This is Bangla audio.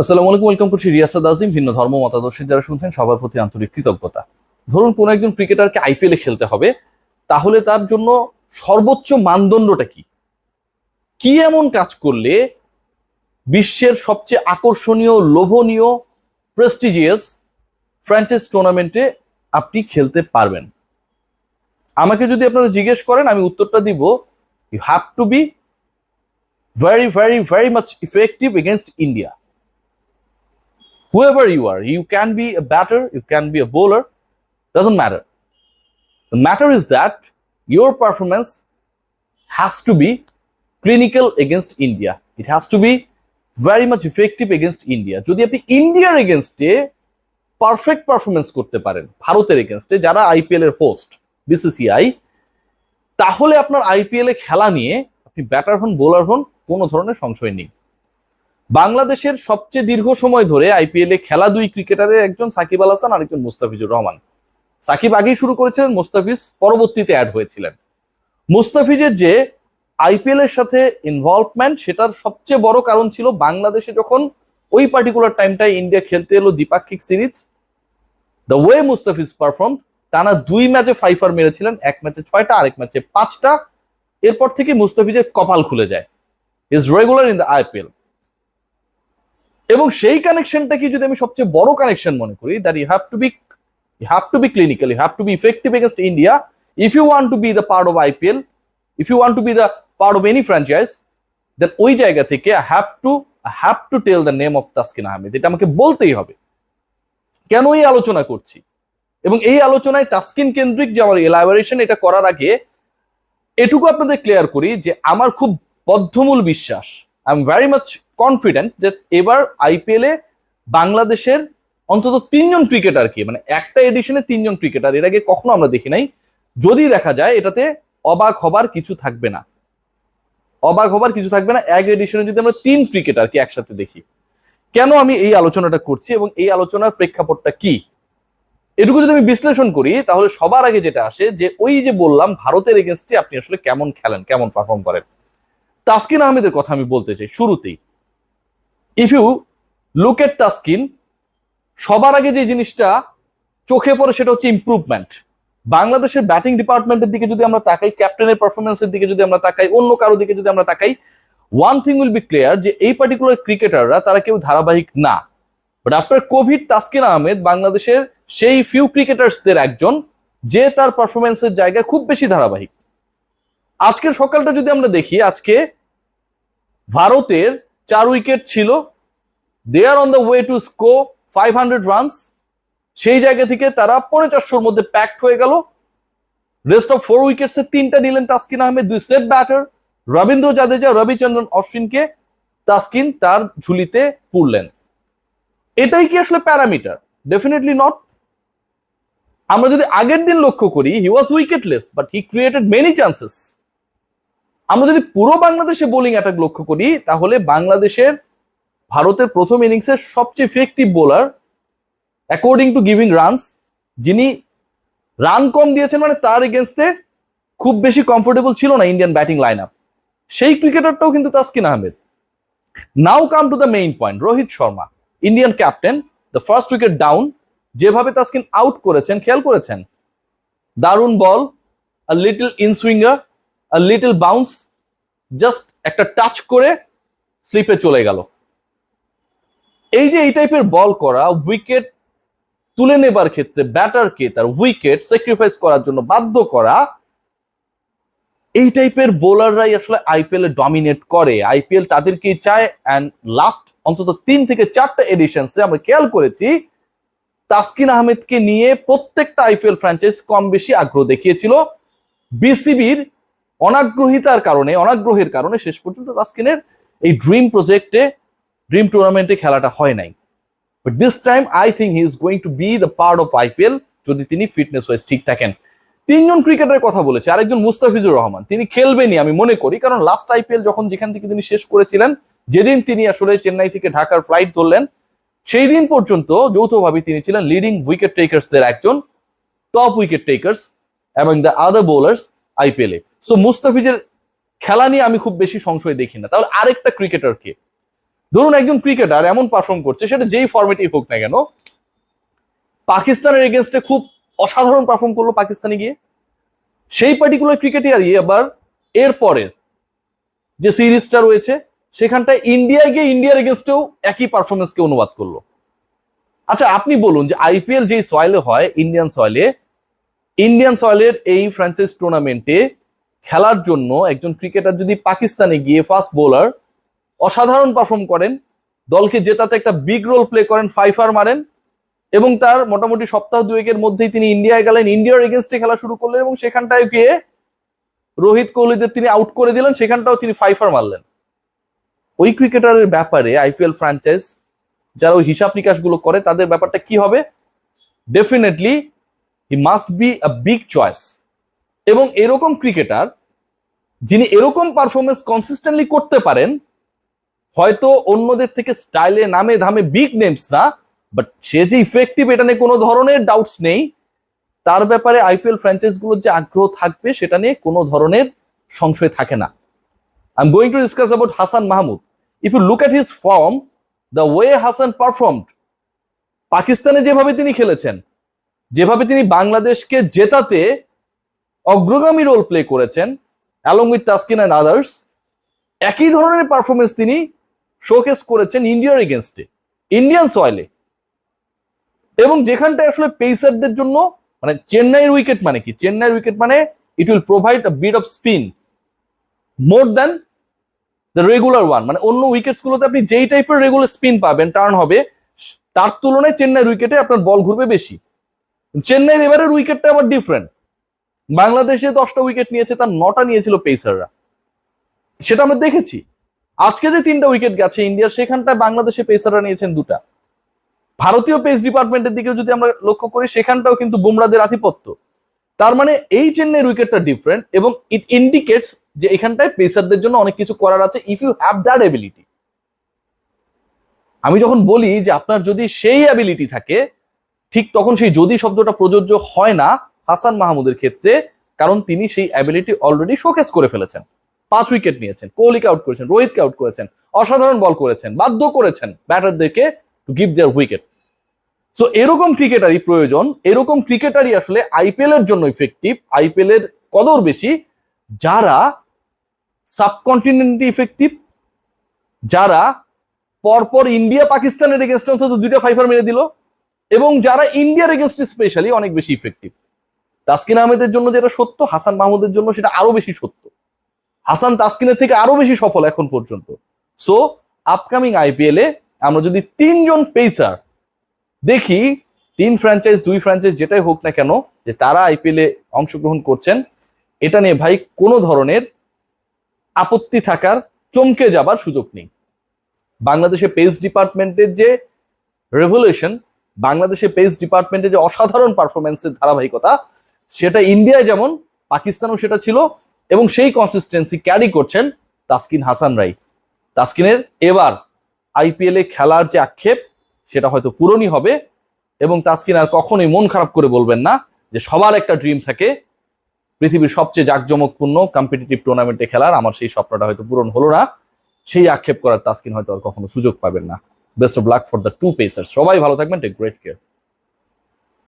আসসালামু আলাইকুম, ওয়েলকাম করছি রিয়াসাদ আজিম, ভিন্ন ধর্ম, মতাদর্শের যারা শুনছেন, সবার প্রতি আন্তরিক কৃতজ্ঞতা। ধরুন কোন একজন ক্রিকেটারকে আইপিএলে খেলতে হবে, তাহলে তার জন্য সর্বোচ্চ মানদণ্ডটা কি? কি এমন কাজ করলে বিশ্বের সবচেয়ে আকর্ষণীয়, লোভনীয় প্রেস্টিজিয়াস ফ্র্যাঞ্চাইজ টুর্নামেন্টে আপনি খেলতে পারবেন? আমাকে যদি আপনারা জিজ্ঞেস করেন, আমি উত্তরটা দিব you have to be very very very much effective against India whoever you are you can be a batter you can be a bowler doesn't matter the matter is that your performance has to be clinical against india it has to be very much effective against india যদি আপনি ইন্ডিয়ার এগেনস্টে পারফেক্ট পারফরমেন্স করতে পারেন ভারতের এগেনস্টে যারা আইপিএল এর হোস্ট বিসিসিআই তাহলে আপনার আইপিএল এ খেলা নিয়ে আপনি ব্যাটার হন বোলার হন কোনো ধরনের সংশয় নেই বাংলাদেশের সবচেয়ে দীর্ঘ সময় ধরে আইপিএল এ খেলা দুই ক্রিকেটারের একজন সাকিব আল হাসান, আরেকজন মুস্তাফিজুর রহমান। সাকিব আগেই শুরু করেছিলেন, মুস্তাফিজ পরবর্তীতে অ্যাড হয়েছিলেন। মুস্তাফিজের যে আইপিএল এর সাথে ইনভলভমেন্ট সেটার সবচেয়ে বড় কারণ ছিল বাংলাদেশে যখন ওই পার্টিকুলার টাইমটায় ইন্ডিয়া খেলতে এলো দ্বিপাক্ষিক series the way Mustafiz perform টানা দুই ম্যাচে ফাইফার মেরেছিলেন, এক ম্যাচে ছয়টা, আরেক ম্যাচে পাঁচটা। এরপর থেকে মুস্তাফিজের কপাল খুলে যায়। Is regular in the IPL এবং সেই কানেকশনটাকে যদি আমি সবচেয়ে বড় কানেকশন মনে করি that you have to be you have to be clinical you have to be effective against India if you want to be the part of IPL if you want to be the part of any franchise then ওই জায়গা থেকে I have to I have to tell the name of Taskin Ahmed এটা আমাকে বলতেই হবে। কেন এই আলোচনা করছি? এবং এই আলোচনায় তাসকিন কেন্দ্রিক যে আমার এলাবোরেশন এটা করার আগে, এটুকু আপনাদের ক্লিয়ার করি যে আমার খুব বদ্ধমূল বিশ্বাস I am very much confident যে এবার আইপিএল বাংলাদেশের অন্তত তিনজন ক্রিকেটার কি মানে একটা এডিশনে তিনজন ক্রিকেটার এর আগে কখনো আমরা দেখি নাই। যদি দেখা যায়, এটাতে অবাক হবার কিছু থাকবে না। অবাক হবার কিছু থাকবে না, এক এডিশনে যদি আমরা তিন ক্রিকেটার কি একসাথে দেখি। কেন আমি এই আলোচনাটা করছি এবং এই আলোচনার প্রেক্ষাপটটা কি? এটুকু যদি আমি বিশ্লেষণ করি, তাহলে সবার আগে যেটা আসে যে ওই যে বললাম, ভারতের এগেনস্টে আপনি আসলে কেমন খেলেন, কেমন পারফর্ম করেন। তাসকিন আহমেদের কথা আমি বলতে চাই, শুরুতেই। If you look at Taskin, সবার আগে যে জিনিসটা চোখে পড়ে সেটা হচ্ছে ইমপ্রুভমেন্ট বাংলাদেশের ব্যাটিং ডিপার্টমেন্টের দিকে যদি আমরা তাকাই ক্যাপ্টেনের পারফরমেন্সের দিকে যদি আমরা তাকাই, অন্য কারও দিকে যদি আমরা তাকাই one thing will be clear যে এই পার্টিকুলার ক্রিকেটাররা তারা কেউ ধারাবাহিক না। But after covid Taskin Ahmed বাংলাদেশের সেই ফিউ ক্রিকেটার্সদের একজন, যে তার পারফরমেন্সের জায়গায় খুব বেশি ধারাবাহিক। আজকের সকালটা যদি আমরা দেখি, আজকে ভারতের চার উইকেট ছিল। They are on the way to score five hundred runs সেই জায়গা থেকে তারা পৌনে চারশোর মধ্যে প্যাকড হয়ে গেল। রেস্ট অফ ফোর উইকেটস তিনটা নিলেন তাসকিন আহমেদ, দুই সেট ব্যাটার রবীন্দ্র জাদেজা, রবিচন্দ্রন অশ্বিনকে তাসকিন তার ঝুলিতে পুরলেন এটাই কি আসলে প্যারামিটার? ডেফিনেটলি নট আমরা যদি আগের দিন লক্ষ্য করি he was wicketless but he created many chances আমরা যদি পুরো বাংলাদেশে বোলিং অ্যাটাক লক্ষ্য করি, তাহলে বাংলাদেশের ভারতের প্রথম ইনিংসের সবচেয়ে effective bowler according to giving runs যিনি রান কম দিয়েছেন মানে তার এগেনস্টে খুব বেশি কমফোর্টেবল ছিল না ইন্ডিয়ান ব্যাটিং লাইন আপ সেই ক্রিকেটারটাও কিন্তু Taskin Ahmed. Now come to the main point Rohit Sharma Indian captain the first wicket down যেভাবে তাসকিন আউট করেছেন, খেয়াল করেছেন? দারুণ ball little inswinger little bounce just একটা টাচ করে স্লিপে চলে গেল। এই যে এই টাইপের বল করা উইকেট তুলে নেবার ক্ষেত্রে ব্যাটারকে তার উইকেট স্যাক্রিফাইস করার জন্য বাধ্য করা, এই টাইপের বোলাররাই আসলে আইপিএল এ ডমিনেট করে। আইপিএল তাদেরকে চায় অ্যান্ড লাস্ট অন্তত তিন থেকে চারটা এডিশনসে আমরা খেয়াল করেছি, তাসকিন আহমেদকে নিয়ে প্রত্যেকটা আইপিএল ফ্র্যাঞ্চাইজ কম বেশি আগ্রহ দেখিয়েছিল। বিসিবির অনাগ্রহিতার কারণে, অনাগ্রহের কারণে শেষ পর্যন্ত তাসকিনের এই ড্রিম প্রজেক্টে, ড্রিম টুর্নামেন্টে খেলাটা হয় নাই। But this time I think he is going to be the part of IPL যদি তিনি ফিটনেস ওয়াইজ ঠিক থাকেন। তিনজন ক্রিকেটারের কথা বলেছে, আরেকজন মুস্তাফিজুর রহমান। তিনি খেলবেনই আমি মনে করি, কারণ লাস্ট আইপিএল যখন যেখান থেকে তিনি শেষ করেছিলেন, যেদিন তিনি আসলে চেন্নাই থেকে ঢাকার ফ্লাইট ধরলেন, সেই দিন পর্যন্ত যৌথভাবে তিনি ছিলেন লিডিং উইকেট টেকার্সদের একজন টপ উইকেট টেকার্স এবং the other bowlers IPL so মুস্তাফিজের খেলা নিয়ে আমি খুব বেশি সংশয় দেখি না। তাহলে আরেকটা ক্রিকেটারকে ধরুন একজন ক্রিকেটার এমন পারফর্ম করছে, সেটা যেই ফর্মেটেই হোক না কেন, পাকিস্তানের এগেনস্টে খুব অসাধারণ পারফর্ম করল পাকিস্তানে গিয়ে। সেই পার্টিকুলার ক্রিকেটারই আবার এর পরের যে সিরিজটা রয়েছে, সেখানটায় ইন্ডিয়ায় গিয়ে ইন্ডিয়ার এগেনস্টেও একই পারফরমেন্সকে অনুবাদ করল। আচ্ছা আপনি বলুন যে আইপিএল যেই সয়েলে হয় ইন্ডিয়ান সয়েলে ইন্ডিয়ান সয়েলের এই ফ্র্যাঞ্চাইজ টুর্নামেন্টে খেলার জন্য একজন ক্রিকেটার যদি পাকিস্তানে গিয়ে ফাস্ট বোলার অসাধারণ পারফর্ম করেন, দলকে জেতাতে একটা বিগ রোল প্লে করেন ফাইফার মারেন এবং তার মোটামুটি সপ্তাহ দুয়েকের মধ্যেই তিনি ইন্ডিয়ায় গেলেন ইন্ডিয়ার এগেনস্টে খেলা শুরু করলেন এবং সেখানটায় গিয়ে রোহিত কোহলিদের তিনি আউট করে দিলেন, সেখানটাও তিনি ফাইফার মারলেন। ওই ক্রিকেটারের ব্যাপারে আইপিএল ফ্র্যাঞ্চাইজ যারা ওই হিসাব নিকাশগুলো করে, তাদের ব্যাপারটা কি হবে? Definitely he must be a big choice এবং এরকম ক্রিকেটার যিনি এরকম পারফরমেন্স কনসিস্টেন্টলি করতে পারেন, হয়তো অন্যদের থেকে স্টাইলে নামে ধামে বিগ নেমস না বাট সে যে ইফেক্টিভ এটা নিয়ে কোনো ধরনের ডাউটস নেই। তার ব্যাপারে আইপিএল ফ্র্যাঞ্চাইজগুলোর যে আগ্রহ থাকবে, সেটা নিয়ে কোনো ধরনের সংশয় থাকে না। I am going to discuss about Hasan Mahmud if you look at his form the way Hasan performed পাকিস্তানে যেভাবে তিনি খেলেছেন যেভাবে তিনি বাংলাদেশকে জেতাতে অগ্রগামী রোল প্লে করেছেন along with Taskin and others একই ধরনের পারফরমেন্স তিনি শোকেস করেছেন ইন্ডিয়ার এগেনস্টে ইন্ডিয়ান সয়েলে এবং যেখানটায় আসলে পেসারদের জন্য মানে চেন্নাইয়ের উইকেট মানে কি? চেন্নাইয়ের উইকেট মানে it will provide a bit of spin more than the regular one মানে অন্য উইকেটস গুলোতে আপনি যেই টাইপের রেগুলার স্পিন পাবেন টার্ন হবে, তার তুলনায় চেন্নাইয়ের উইকেটে আপনার বল ঘুরবে বেশি। চেন্নাইয়ের এবারের উইকেটটা আবার ডিফারেন্ট বাংলাদেশে দশটা উইকেট নিয়েছে, তার নটা নিয়েছিল পেসাররা সেটা আমরা দেখেছি। আজকে যে তিনটা উইকেট গেছে ইন্ডিয়ার সেখানটায় বাংলাদেশে পেসাররা নিয়েছেন দুটা। ভারতীয় পেস ডিপার্টমেন্টের দিকেও যদি আমরা লক্ষ্য করি, সেখানটাও কিন্তু বুমরাদের আধিপত্য। তার মানে এই চেন্নাইয়ের উইকেটটা ডিফারেন্ট এবং ইট ইন্ডিকেটস যে এখানটায় পেসারদের জন্য অনেক কিছু করার আছে if you have that ability আমি যখন বলি যে আপনার যদি সেই অ্যাবিলিটি থাকে ঠিক তখন সেই যদি শব্দটা প্রযোজ্য হয় না হাসান মাহমুদের ক্ষেত্রে, কারণ তিনি সেই অ্যাবিলিটি অলরেডি শোকেস করে ফেলেছেন। পাঁচ উইকেট নিয়েছেন, কোহলিকে আউট করেছেন, রোহিতকে আউট করেছেন, অসাধারণ বল করেছেন, বাধ্য করেছেন ব্যাটারদেরকে to give their wicket so এরকম ক্রিকেটারই প্রয়োজন, এরকম ক্রিকেটারই আসলে আইপিএল এর জন্য ইফেক্টিভ আইপিএল এর কদর বেশি, যারা সাবকন্টিনেন্টে ইফেক্টিভ যারা পরপর ইন্ডিয়া পাকিস্তানের এগেনস্টে অন্তত দুইটা ফাইভার মেরে দিল এবং যারা ইন্ডিয়ার এগেনস্টে স্পেশালি অনেক বেশি ইফেক্টিভ তাসকিন আহমেদের জন্য যেটা সত্য, হাসান মাহমুদের জন্য সেটা আরও বেশি সত্য। হাসান তাসকিনের থেকে আরও বেশি সফল এখন পর্যন্ত। সো আপকামিং আইপিএল এ আমরা যদি তিনজন পেসার দেখি, তিন ফ্র্যাঞ্চাইজ দুই ফ্র্যাঞ্চাইজ যেটাই হোক না কেন, যে তারা আইপিএল এ অংশগ্রহণ করছেন, এটা নিয়ে ভাই কোনো ধরনের আপত্তি থাকার, চমকে যাবার সুযোগ নেই। বাংলাদেশে পেস ডিপার্টমেন্টের যে রেভলিউশন বাংলাদেশে পেস ডিপার্টমেন্টে যে অসাধারণ পারফরমেন্সের ধারাবাহিকতা, সেটা ইন্ডিয়ায় যেমন, পাকিস্তানেও সেটা ছিল, এবং সেই কনসিস্টেন্সি ক্যারি করছেন তাসকিন হাসান রাই। তাসকিনের এবার আইপিএল খেলার যে আক্ষেপ, সেটা হয়তো পূরণই হবে, এবং তাসকিন আর কখনোই মন খারাপ করে বলবেন না যে সবার একটা ড্রিম থাকে, পৃথিবীর সবচেয়ে জাঁকজমকপূর্ণ কম্পিটিটিভ টুর্নামেন্টে খেলার, আমার সেই স্বপ্নটা হয়তো পূরণ হলো না, সেই আক্ষেপ করার তাসকিন হয়তো আর কখনো সুযোগ পাবেন না। Best of luck for the two pacer সবাই ভালো থাকবেন টেক গ্রেট কেয়ার।